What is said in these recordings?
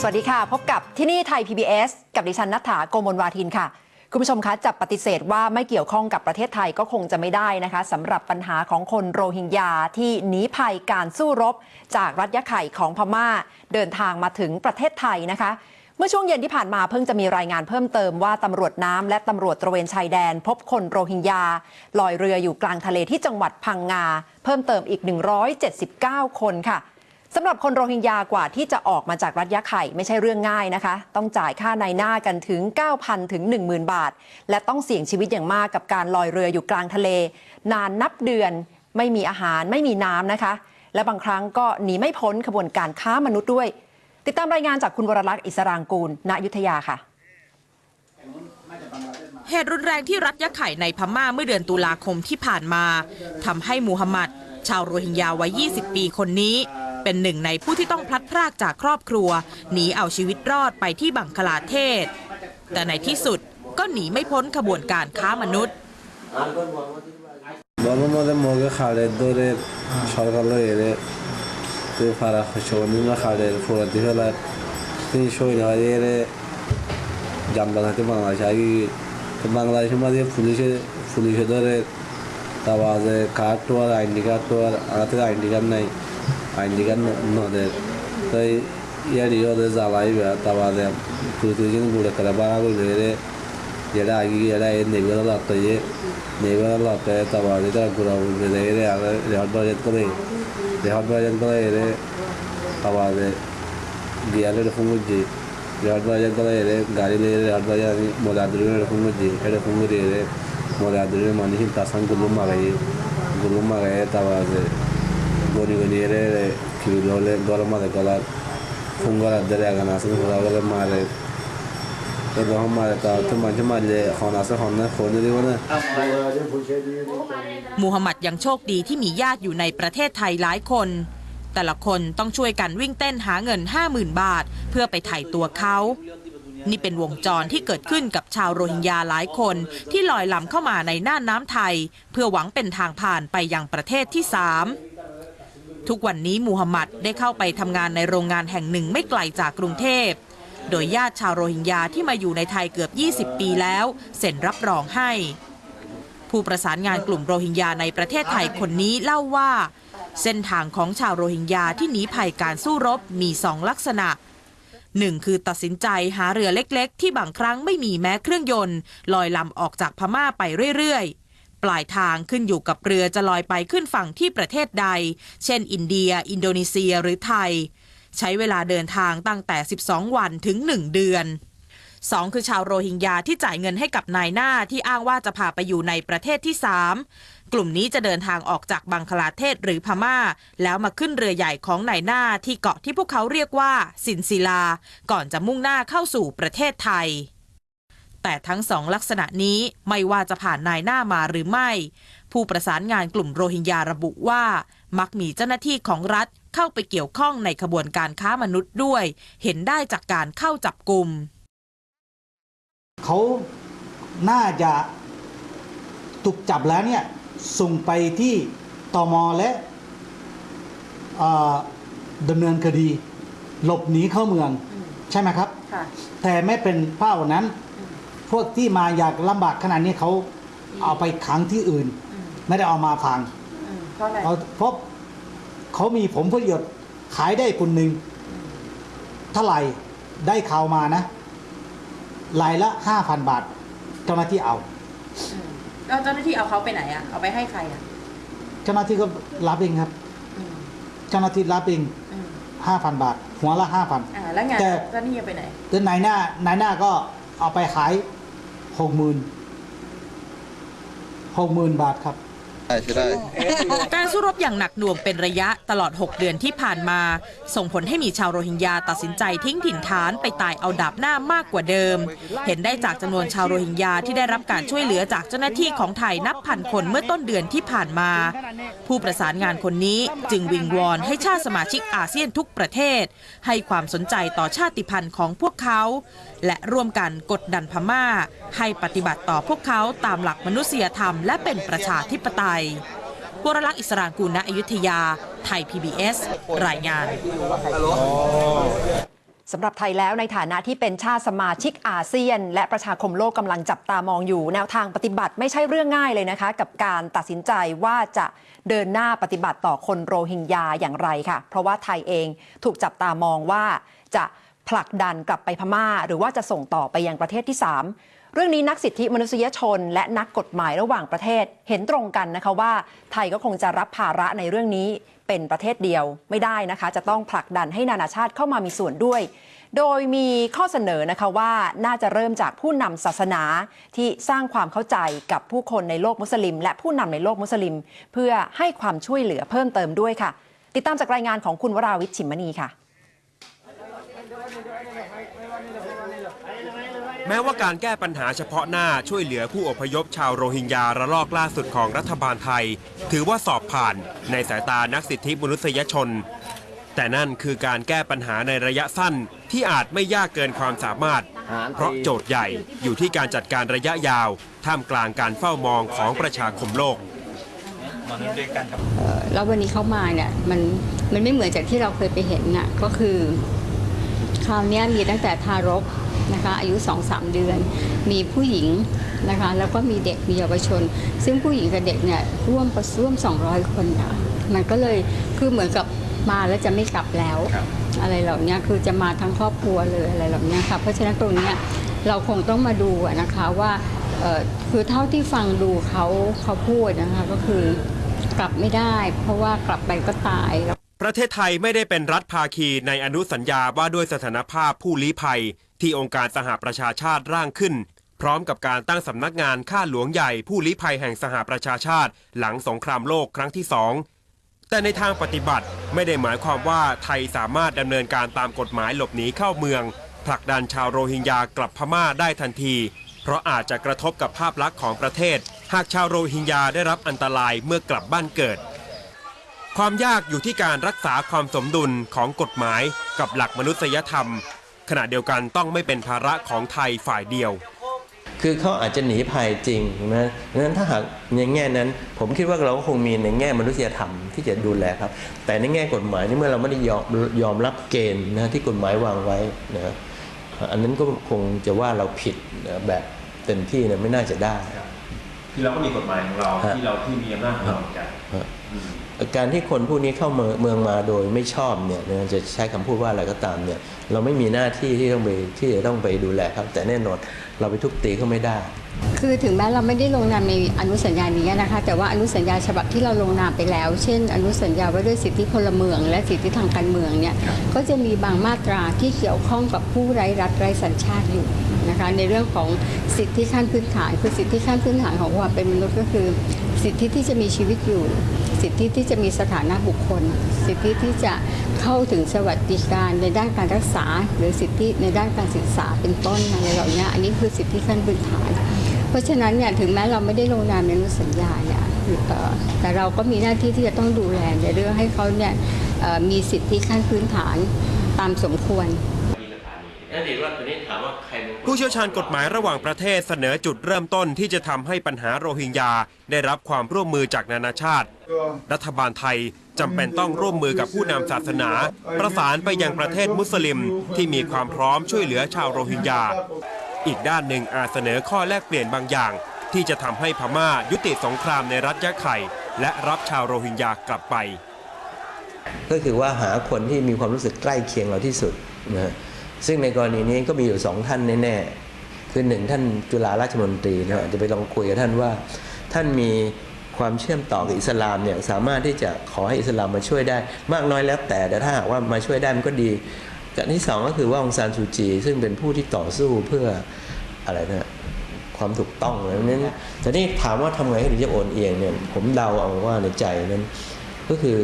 สวัสดีค่ะ พบกับที่นี่ไทย PBS กับดิฉันนัฐถาโกมลวาทินค่ะ คุณผู้ชมคะจะปฏิเสธว่าไม่เกี่ยวข้องกับประเทศไทยก็คงจะไม่ได้นะคะสำหรับปัญหาของคนโรฮิงญาที่หนีภัยการสู้รบ จากรัฐยะไข่ของพม่า เดินทางมาถึงประเทศไทยนะคะเมื่อช่วงเย็นที่ผ่านมาเพิ่งจะมีรายงานเพิ่มเติมว่าตำรวจน้ำและตำรวจตระเวนชายแดน พบคนโรฮิงญาลอยเรืออยู่กลางทะเลที่จังหวัดพังงา เพิ่มเติมอีก 179 คนค่ะ สำหรับคนโรฮิงญากว่าที่จะออกมาจากรัฐยะไข่ไม่ใช่เรื่องง่ายนะคะ ต้องจ่ายค่าในหน้ากันถึง 9,000 ถึง 10,000 บาท และต้องเสี่ยงชีวิตอย่างมากกับการลอยเรืออยู่กลางทะเล นานนับเดือน ไม่มีอาหารไม่มีน้ำนะคะ และบางครั้งก็หนีไม่พ้นขบวนการค้ามนุษย์ด้วย ติดตามรายงานจากคุณวรลักษณ์อิสรางกูล ณยุธยาค่ะเหตุรุนแรงที่รัฐยะไข่ในพม่าเมื่อเดือนตุลาคมที่ผ่านมาทำให้มูฮัมหมัด ชาวโรฮิงญาวัย 20 ปีคนนี้ เป็นหนึ่งในผู้ที่ต้องพลัดพรากจากครอบครัว หนีเอาชีวิตรอดไปที่บังคลาเทศ แต่ในที่สุดก็หนีไม่พ้นขบวนการค้ามนุษย์ بابا مادر موقع خالد داره شارکالا یره تو فرا خوشونی ما خالد فورتی فلا این شوی نه یره جنبال هاتی بانگلاش اگه تو بانگلاش ما دیگه پولیش پولیش داره تواز کارت وار آیندی کارت وار آنها تیر آیندی کارت نهی কার্ড নদের তাই ইয়ারি ওদের জ্বালাইবে তারপর তুই তুই কিন্তু বুড়ে করে বাড়া করলে এরে যেটা আগে যেটা এই নেবেলা লাগতো যে নেবেলা লাগতো তারপর যেটা ঘোরা উঠবে এরে আর রেহট বাজেট করে রেহট বাজেট করে এরে তারপর গিয়ালে এরকম করছি রেহট বাজেট করে এরে গাড়ি লিয়ে রেহট বাজার আমি মলে আদুরি এরকম করছি এরকম করে এরে মলে আদুরি মানুষ তাসান গুলুম মাগাই গুলুম মাগাই তারপর gorigoriyere kilolere goromada galar fungala dere gana sen goragale mare edo ham mare ta to manje mare khana se khana khone di wana มูฮัมหมัดยังโชคดีที่มีญาติอยู่ในประเทศไทยหลายคน แต่ละคนต้องช่วยกันวิ่งเต้นหาเงิน 50,000 บาท เพื่อไปไถ่ตัวเขา นี่เป็นวงจรที่เกิดขึ้นกับชาวโรฮิงญาหลายคนที่ลอยลำเข้ามาในน่านน้ำไทย เพื่อหวังเป็นทางผ่านไปยังประเทศที่สาม ทุกวันนี้มูฮัมหมัดได้เข้าไปทำงานในโรงงานแห่งหนึ่งไม่ไกลจากกรุงเทพ โดยญาติชาวโรฮิงญาที่มาอยู่ในไทยเกือบ 20 ปีแล้วเซ็นรับรองให้ ผู้ประสานงานกลุ่มโรฮิงญาในประเทศไทยคนนี้เล่าว่า เส้นทางของชาวโรฮิงญาที่หนีภัยการสู้รบมีสองลักษณะหนึ่งคือตัดสินใจหาเรือเล็ก ๆ ที่บางครั้งไม่มีแม้เครื่องยนต์ ลอยลำออกจากพม่าไปเรื่อยๆ ปลายทางขึ้นอยู่กับเรือจะลอยไปขึ้นฝั่งที่ประเทศใด เช่น อินเดีย อินโดนีเซียหรือไทย ใช้เวลาเดินทางตั้งแต่ 12 วันถึง 1 เดือนสองคือชาวโรฮิงญาที่จ่ายเงินให้กับนายหน้าที่อ้างว่าจะพาไปอยู่ในประเทศที่ 3 กลุ่มนี้จะเดินทางออกจากบังคลาเทศหรือพม่า แล้วมาขึ้นเรือใหญ่ของนายหน้าที่เกาะที่พวกเขาเรียกว่าสินศิลา ก่อนจะมุ่งหน้าเข้าสู่ประเทศไทย แต่ทั้งสองลักษณะนี้ไม่ว่าจะผ่านนายหน้ามาหรือไม่ ผู้ประสานงานกลุ่มโรฮิงญาระบุว่า มักมีเจ้าหน้าที่ของรัฐเข้าไปเกี่ยวข้องในขบวนการค้ามนุษย์ด้วย เห็นได้จากการเข้าจับกลุ่มเขาน่าจะถูกจับแล้วเนี่ยส่งไปที่ตมและเอ่อดำเนินคดี หลบหนีเข้าเมืองใช่ไหมครับค่ะแต่ไม่เป็นเป้านั้นพ วกที่มาอยากลำบากขนาดนี้เขาเอาไปขังที่อื่น ไม่ได้เอามาฟังเพราะอะไรเอาเพราะเขามีผมประโยชน์ขายได้คนหนึ่งเท่าไหร่ได้ข่าวมานะรายละห้าพันบาท เจ้าหน้าที่เอา แล้วเจ้าหน้าที่เอาเขาไปไหนอะเอาไปให้ใครอะเจ้าหน้าที่ก็รับเองครับเจ้าหน้าที่รับเองอืมห้าพันบาท หัวละห้าพัน อ่าแล้วไงแต่ เจ้าหน้าที่เอาไปไหน แต่นายหน้านายหน้าก็เอาไปขาย หกหมื่นหกหมื่นบาทครับ การสู้รบอย่างหนักหน่วงเป็นระยะตลอด 6 เดือนที่ผ่านมา ส่งผลให้มีชาวโรฮิงญาตัดสินใจทิ้งถิ่นฐานไปตายเอาดาบหน้ามากกว่าเดิม เห็นได้จากจำนวนชาวโรฮิงญาที่ได้รับการช่วยเหลือจากเจ้าหน้าที่ของไทยนับพันคนเมื่อต้นเดือนที่ผ่านมา ผู้ประสานงานคนนี้จึงวิงวอนให้ชาติสมาชิกอาเซียนทุกประเทศ ให้ความสนใจต่อชาติพันธุ์ของพวกเขา และร่วมกันกดดันพม่า ให้ปฏิบัติต่อพวกเขาตามหลักมนุษยธรรม และเป็นประชาธิปไตยวรลักษณ์อิสรางกูลณอยุธยา ไทย PBS รายงานสำหรับไทยแล้วในฐานะที่เป็นชาติสมาชิกอาเซียน และประชาคมโลกกำลังจับตามองอยู่ แนวทางปฏิบัติไม่ใช่เรื่องง่ายเลยนะคะ กับการตัดสินใจว่าจะเดินหน้าปฏิบัติต่อคนโรฮิงญาอย่างไรค่ะ เพราะว่าไทยเองถูกจับตามองว่าจะผลักดันกลับไปพม่า หรือว่าจะส่งต่อไปยังประเทศที่ 3 เรื่องนี้นักสิทธิมนุษยชน และนักกฎหมายระหว่างประเทศ เห็นตรงกันนะคะว่า ไทยก็คงจะรับภาระในเรื่องนี้เป็นประเทศเดียวไม่ได้นะคะ จะต้องผลักดันให้นานาชาติเข้ามามีส่วนด้วย โดยมีข้อเสนอนะคะว่าน่าจะเริ่มจากผู้นำศาสนาที่สร้างความเข้าใจกับผู้คนในโลกมุสลิม และผู้นำในโลกมุสลิม เพื่อให้ความช่วยเหลือเพิ่มเติมด้วยค่ะ ติดตามจากรายงานของคุณวราวิชชิมมณีค่ะ แม้ว่าการแก้ปัญหาเฉพาะหน้าช่วยเหลือผู้อพยพชาวโรฮิงญาระลอกล่าสุดของรัฐบาลไทย ถือว่าสอบผ่านในสายตานักสิทธิมนุษยชน แต่นั่นคือการแก้ปัญหาในระยะสั้นที่อาจไม่ยากเกินความสามารถ เพราะโจทย์ใหญ่อยู่ที่การจัดการระยะยาว ท่ามกลางการเฝ้ามองของประชาคมโลกแล้ววันนี้เขามาเนี่ยมันมันไม่เหมือนจากที่เราเคยไปเห็นน่ะก็คือ คราวนี้มีตั้งแต่ทารก นะคะอายุ 2-3สามเดือน มีผู้หญิงนะคะแล้วก็มีเด็กมีเยาวชน ซึ่งผู้หญิงกับเด็กเนี่ยร่วมประร่วม 200 คนนะมันก็เลยคือเหมือนกับมาแล้วจะไม่กลับแล้ว อะไรเหล่านี้คือจะมาทั้งครอบครัวเลยอะไรเหล่านี้ค่ะเพราะฉะนั้นตรงเนี้ยเราคงต้องมาดูอะนะคะว่าเอ่อคือเท่าที่ฟังดูเขาเขาพูดนะคะก็คือกลับไม่ได้ เพราะว่ากลับไปก็ตาย ประเทศไทยไม่ได้เป็นรัฐภาคีในอนุสัญญาว่าด้วยสถานภาพผู้ลี้ภัย ที่องค์การสหประชาชาติร่างขึ้น พร้อมกับการตั้งสำนักงานข้าหลวงใหญ่ผู้ลี้ภัยแห่งสหประชาชาติ หลังสงครามโลกครั้งที่สองแต่ในทางปฏิบัติไม่ได้หมายความว่าไทยสามารถดำเนินการตามกฎหมายหลบหนีเข้าเมือง ผลักดันชาวโรฮิงญากลับพม่าได้ทันที เพราะอาจจะกระทบกับภาพลักษณ์ของประเทศ หากชาวโรฮิงญาได้รับอันตรายเมื่อกลับบ้านเกิด ความยากอยู่ที่การรักษาความสมดุลของกฎหมายกับหลักมนุษยธรรม ขณะเดียวกันต้องไม่เป็นภาระของไทยฝ่ายเดียว คือเขาอาจจะหนีภัยจริงใช่ไหมดังนั้นถ้าหากในแง่นั้น ผมคิดว่าเราก็คงมีในแง่มนุษยธรรมที่จะดูแลครับ แต่ในแง่กฎหมายนี่เมื่อเราไม่ได้ยอมยอมรับเกณฑ์นะที่กฎหมายวางไว้นะอันนั้นก็คงจะว่าเราผิดนะแบบเต็มที่เนี่ยไม่น่าจะได้คือเราก็มีกฎหมายของเราฮะที่เราที่มีอำนาจของเราเหมือนกัน การที่คนพวกนี้เข้าเมืองมาโดยไม่ชอบเนี่ยจะใช้คำพูดว่าอะไรก็ตามเนี่ยเราไม่มีหน้าที่ที่ต้องไปที่จะต้องไปดูแลครับ แต่แน่นอนเราไปทุบตีเขาไม่ได้ คือถึงแม้เราไม่ได้ลงนามในอนุสัญญานี้นะคะ แต่ว่าอนุสัญญาฉบับที่เราลงนามไปแล้ว เช่น อนุสัญญาว่าด้วยสิทธิพลเมือง และสิทธิทางการเมืองเนี่ยก็จะมีบางมาตราที่เกี่ยวข้องกับผู้ไร้รัฐไร้สัญชาติอยู่นะคะในเรื่องของสิทธิขั้นพื้นฐานคือสิทธิขั้นพื้นฐานของความเป็นมนุษย์ก็คือ สิทธิที่จะมีชีวิตอยู่ สิทธิที่จะมีสถานะบุคคล สิทธิที่จะเข้าถึงสวัสดิการในด้านการรักษา หรือสิทธิในด้านการศึกษาเป็นต้นอะไรเหล่านี้อันนี้คือสิทธิขั้นพื้นฐาน เพราะฉะนั้นเนี่ยถึงแม้เราไม่ได้ลงนามในอนุสัญญาเนี่ยแต่เราก็มีหน้าที่ที่จะต้องดูแลในเรื่องให้เขาเนี่ยมีสิทธิขั้นพื้นฐานตามสมควร ผู้เชี่ยวชาญกฎหมายระหว่างประเทศเสนอจุดเริ่มต้นที่จะทำให้ปัญหาโรฮิงญาได้รับความร่วมมือจากนานาชาติ รัฐบาลไทยจำเป็นต้องร่วมมือกับผู้นำศาสนา ประสานไปยังประเทศมุสลิมที่มีความพร้อมช่วยเหลือชาวโรฮิงญา อีกด้านหนึ่งอาจเสนอข้อแลกเปลี่ยนบางอย่าง ที่จะทำให้พม่ายุติสงครามในรัฐยะไข่ และรับชาวโรฮิงญากลับไป ก็คือว่าหาคนที่มีความรู้สึกใกล้เคียงเราที่สุดนะฮะ ซึ่งในกรณีนี้ก็มีอยู่สองท่านแน่ๆคือหนึ่งท่านจุฬาราชมนตรีนะอาจะไปลองคุยกับท่านว่า ท่านมีความเชื่อมต่อกับอิสลามเนี่ยสามารถที่จะขอให้อิสลามมาช่วยได้ มากน้อยแล้วแต่แต่ถ้าหากว่ามาช่วยได้มันก็ดีกับที่สองก็คือว่าองซานซูจี ซึ่งเป็นผู้ที่ต่อสู้เพื่ออะไรนะความถูกต้องอะไรนั้นแต่นี่ถามว่าทำไงให้ถึงจะโอนเอียงเนี่ยผมเดาเอาว่าในใจนั้นก็คือ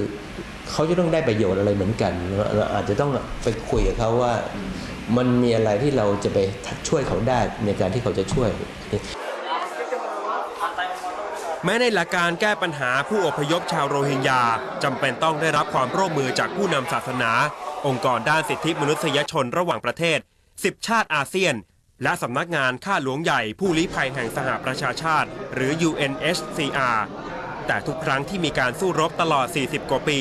เขาจะต้องได้ประโยชน์อะไรเหมือนกันเราอาจจะต้องไปคุยกับเขาว่า มันมีอะไรที่เราจะไปช่วยเขาได้ในการที่เขาจะช่วย แม้ในหลักการแก้ปัญหาผู้อพยพชาวโรฮิงญาจำเป็นต้องได้รับความร่วมมือจากผู้นำศาสนา องค์กรด้านสิทธิมนุษยชนระหว่างประเทศ 10 ชาติอาเซียน และสำนักงานข้าหลวงใหญ่ผู้ลี้ภัยแห่งสหประชาชาติ หรือ UNHCR แต่ทุกครั้งที่มีการสู้รบตลอด 40 กว่าปี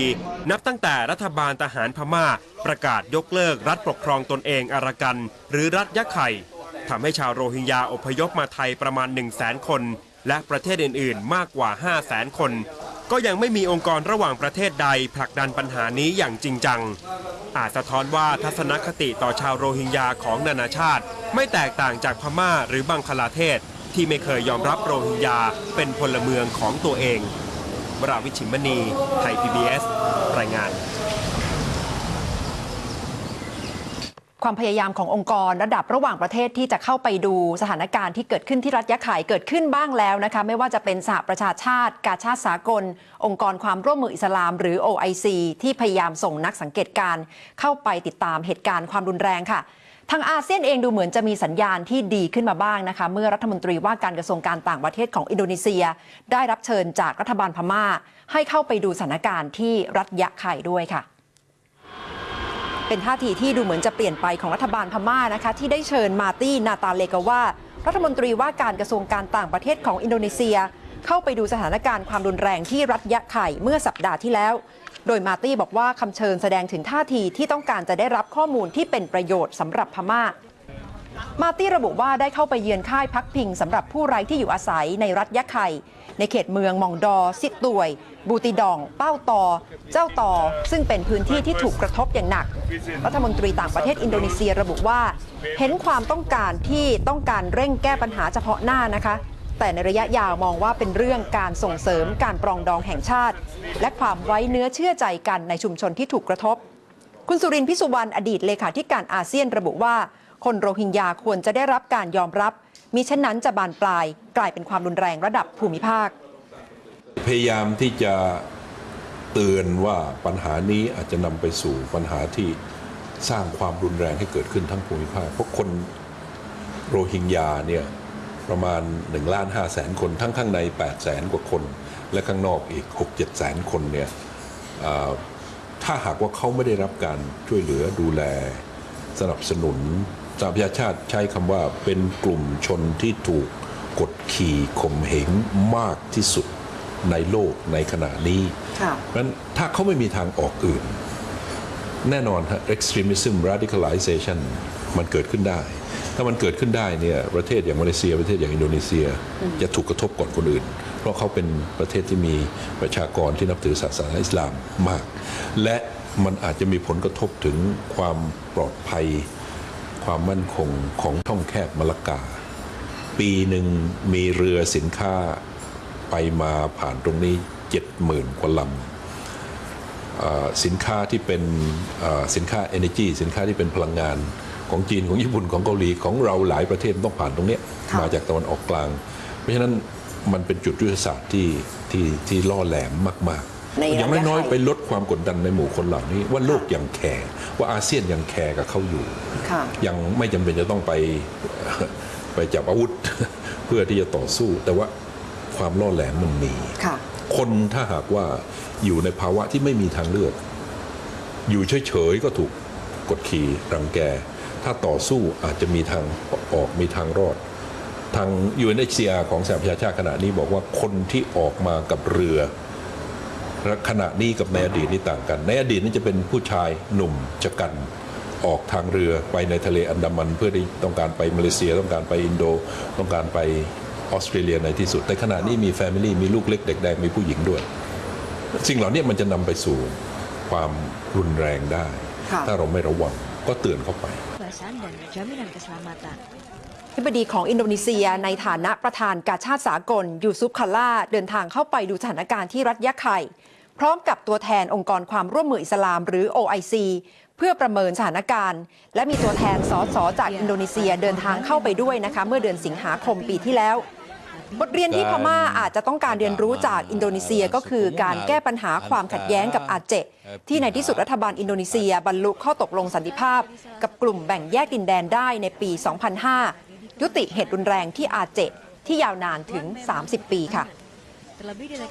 นับตั้งแต่รัฐบาลทหารพม่า ประกาศยกเลิกรัฐปกครองตนเองอารากัน หรือรัฐยะไข่ทำให้ชาวโรฮิงญาอพยพมาไทยประมาณ 1 0 0 0 0แสนคน และประเทศอื่นๆ มากกว่า 5 0 0แสนคน ก็ยังไม่มีองค์กรระหว่างประเทศใดผลักดันปัญหานี้อย่างจริงจัง อาจสะท้อนว่าทัศนคติต่อชาวโรฮิงญาของนานาชาติ ไม่แตกต่างจากพม่าหรือบังคลาเทศ ที่ไม่เคยยอมรับโรฮิงญาเป็นพลเมืองของตัวเองวราวิชิมณี ไทย PBS รายงาน ความพยายามขององค์กรระดับระหว่างประเทศที่จะเข้าไปดูสถานการณ์ที่เกิดขึ้นที่รัฐยะไข่เกิดขึ้นบ้างแล้วนะคะ ไม่ว่าจะเป็นสหประชาชาติ กาชาติสากล องค์กรความร่วมมืออิสลาม หรือ OIC ที่พยายามส่งนักสังเกตการเข้าไปติดตามเหตุการณ์ความรุนแรงค่ะ ทางอาเซียนเองดูเหมือนจะมีสัญญาณที่ดีขึ้นมาบ้างนะคะ เมื่อรัฐมนตรีว่าการกระทรวงการต่างประเทศของอินโดนีเซีย ได้รับเชิญจากรัฐบาลพม่า ให้เข้าไปดูสถานการณ์ที่รัฐยะไข่ด้วยค่ะ เป็นท่าทีที่ดูเหมือนจะเปลี่ยนไปของรัฐบาลพม่านะคะ ที่ได้เชิญมาตี้นาตาเลกาว่ารัฐมนตรีว่าการกระทรวงการต่างประเทศของอินโดนีเซีย เข้าไปดูสถานการณ์ความรุนแรงที่รัฐยะไข่เมื่อสัปดาห์ที่แล้ว โดยมาร์ตี้บอกว่าคำเชิญแสดงถึงท่าทีที่ต้องการจะได้รับข้อมูลที่เป็นประโยชน์สำหรับพม่า มาร์ตี้ระบุว่าได้เข้าไปเยือนค่ายพักพิงสำหรับผู้ไร้ที่อยู่อาศัยในรัฐยะไข่ในเขตเมืองมองดอซิตวย บูติดอง เป้าตอ เจ้าตอ ซึ่งเป็นพื้นที่ที่ถูกกระทบอย่างหนัก รัฐมนตรีต่างประเทศอินโดนีเซียระบุว่า เห็นความต้องการที่ต้องการเร่งแก้ปัญหาเฉพาะหน้านะคะ แต่ในระยะยาวมองว่าเป็นเรื่องการส่งเสริมการปรองดองแห่งชาติ และความไว้เนื้อเชื่อใจกันในชุมชนที่ถูกกระทบ คุณสุรินทร์พิสุวรรณอดีตเลขาธิการอาเซียนระบุว่า คนโรฮิงญาควรจะได้รับการยอมรับ มิเช่นนั้นจะบานปลาย กลายเป็นความรุนแรงระดับภูมิภาค พยายามที่จะเตือนว่าปัญหานี้อาจจะนำไปสู่ปัญหาที่สร้างความรุนแรงให้เกิดขึ้นทั้งภูมิภาคเพราะคนโรฮิงญาเนี่ย ประมาณ1ล้าน5แสนคน ทั้งข้างใน8แสนกว่าคน และข้างนอกอีก 6 7แสนคนเนี่ยอ่าถ้าหากว่าเขาไม่ได้รับการช่วยเหลือดูแลสนับสนุนสหประชาชาติใช้คำว่าเป็นกลุ่มชนที่ถูกกดขี่ข่มเหงมากที่สุดในโลกในขณะนี้ค่ะเพราะฉะนั้นถ้าเขาไม่มีทางออกอื่น แน่นอนฮะ extremism radicalization มันเกิดขึ้นได้ ถ้ามันเกิดขึ้นได้เนี่ยประเทศอย่างมาเลเซีย ประเทศอย่างอินโดนีเซีย จะถูกกระทบก่อนคนอื่น เพราะเขาเป็นประเทศที่มีประชากรที่นับถือศาสนาอิสลามมาก และมันอาจจะมีผลกระทบถึงความปลอดภัย ความมั่นคงของช่องแคบมะละกา ปีหนึ่งมีเรือสินค้าไปมาผ่านตรงนี้70,000กว่าลำเอ่อสินค้าที่เป็นเอ่อสินค้า energy สินค้าที่เป็นพลังงาน ของจีนของญี่ปุ่นของเกาหลีของเราหลายประเทศต้องผ่านตรงเนี้ยค่ะมาจากตะวันออกกลาง เพราะฉะนั้นมันเป็นจุดยุทธศาสตร์ที่ที่ที่ล่อแหลมมากในๆอย่างน้อยระยะๆไปลดความกดดันในหมู่คนเหล่านี้ ว่าโลกยังแคร์ว่าอาเซียนยังแคร์กับเขาอยู่ค่ะยังไม่จำเป็นจะต้องไปไปจับอาวุธเพื่อที่จะต่อสู้ แต่ว่าความล่อแหลมมันมีค่ะคนถ้าหากว่าอยู่ในภาวะที่ไม่มีทางเลือก อยู่เฉยๆก็ถูกกดขี่รังแก ถ้าต่อสู้อาจจะมีทางออกมีทางรอด ทาง UNHCR ของสหประชาชาติขณะนี้บอกว่าคนที่ออกมากับเรือขณะนี้กับในอดีตนี่ต่างกัน ในอดีตนี่จะเป็นผู้ชายหนุ่มชะกันออกทางเรือไปในทะเลอันดามัน เพื่อที่ต้องการไปมาเลเซีย ต้องการไปอินโด ต้องการไปออสเตรเลียในที่สุด แต่ขณะนี้มีแฟมิลี่มีลูกเล็กเด็กแดงมีผู้หญิงด้วย สิ่งเหล่านี้มันจะนำไปสู่ความรุนแรงได้ค่ะถ้าเราไม่ระวังก็เตือนเข้าไป kebebasan dan jaminan keselamatan. ธิบดีของอินโดนีเซียในฐานะประธานกาชาติสากล ยูซุปคาล่า เดินทางเข้าไปดูสถานการณ์ที่รัฐยะไข่ พร้อมกับตัวแทนองค์กรความร่วมมืออิสลามหรือ OIC เพื่อประเมินสถานการณ์ และมีตัวแทนสสจากอินโดนีเซียเดินทางเข้าไปด้วยนะคะ เมื่อเดือนสิงหาคมปีที่แล้ว บทเรียนที่พม่าอาจจะต้องการเรียนรู้จากอินโดนีเซียก็คือการแก้ปัญหาความขัดแย้งกับอาเจ ที่ในที่สุดรัฐบาลอินโดนีเซีย บรรลุข้อตกลงสันติภาพ กับกลุ่มแบ่งแยกดินแดนได้ในปี 2005 ยุติเหตุรุนแรงที่อาเจ ที่ยาวนานถึง 30 ปีค่ะ Terlebih di